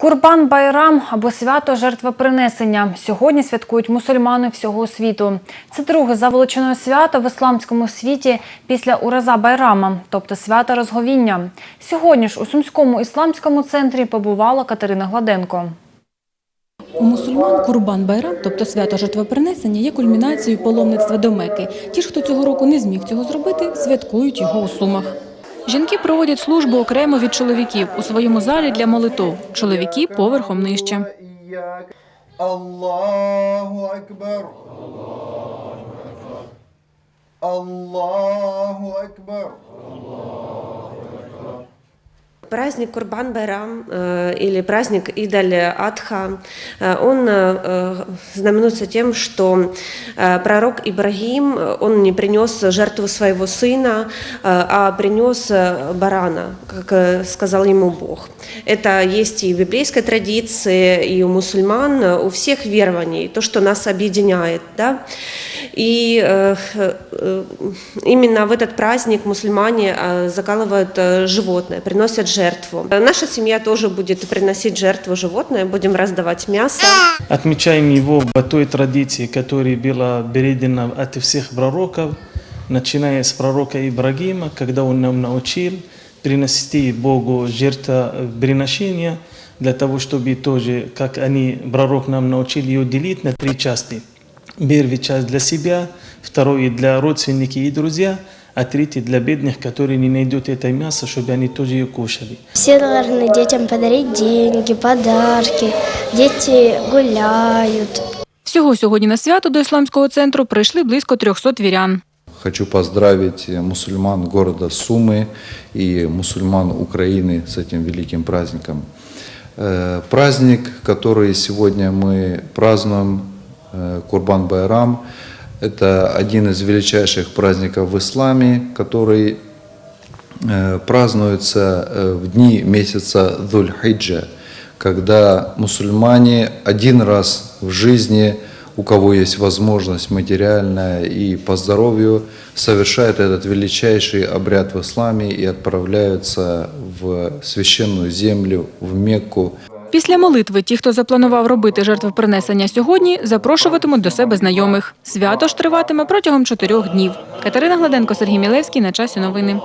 Курбан Байрам або свято жертвопринесення. Сьогодні святкують мусульмани всього світу. Це друге за величиною свято в ісламському світі після Ураза Байрама, тобто свята розговіння. Сьогодні ж у Сумському ісламському центрі побувала Катерина Гладенко. У мусульман Курбан Байрам, тобто свято жертвопринесення, є кульмінацією паломництва до Мекки. Ті ж, хто цього року не зміг цього зробити, святкують його у Сумах. Жінки проводять службу окремо від чоловіків у своєму залі для молитов. Чоловіки поверхом нижче. Аллаху Акбар. Аллаху Акбар. Праздник Курбан-Байрам э, или праздник Идаль-Адха, э, он э, знаменуется тем, что пророк Ибрагим, он не принес жертву своего сына, а принес барана, как сказал ему Бог. Это есть и в библейской традиции, и у мусульман, у всех верований, то, что нас объединяет. Да? И именно в этот праздник мусульмане закалывают животное, приносят жертву. Э, Наша семья тоже будет приносить жертву животное, будем раздавать мясо. Отмечаем его по той традиции, которая была передана от всех пророков, начиная с пророка Ибрагима, когда он нам научил принести Богу жертвоприношения, для того, чтобы тоже, как они, пророк нам научил ее делить на три части. Первая часть для себя, второе для родственники и друзья, а третий для бедных, которые не найдут это мясо, чтобы они тоже ее кушали. Все должны детям подарить деньги, подарки. Дети гуляют. Всього сьогодні на свято до ісламського центру прийшли близько 300 вірян. Хочу поздравить мусульман города Сумы и мусульман Украины с этим великим праздником. Э, Праздник, который сегодня мы празднуем, э, Курбан Байрам, это один из величайших праздников в исламе, который э, празднуется э, в дни месяца Дуль-Хиджа, когда мусульмане один раз в жизни, у кого есть возможность материальная и по здоровью, совершают этот величайший обряд в исламе и отправляются в священную землю, в Мекку, Після молитви ті, хто запланував робити жертвопринесення сьогодні, запрошуватимуть до себе знайомих. Свято ж триватиме протягом чотирьох днів. Катерина Гладенко, Сергій Мілевський. На часі новини.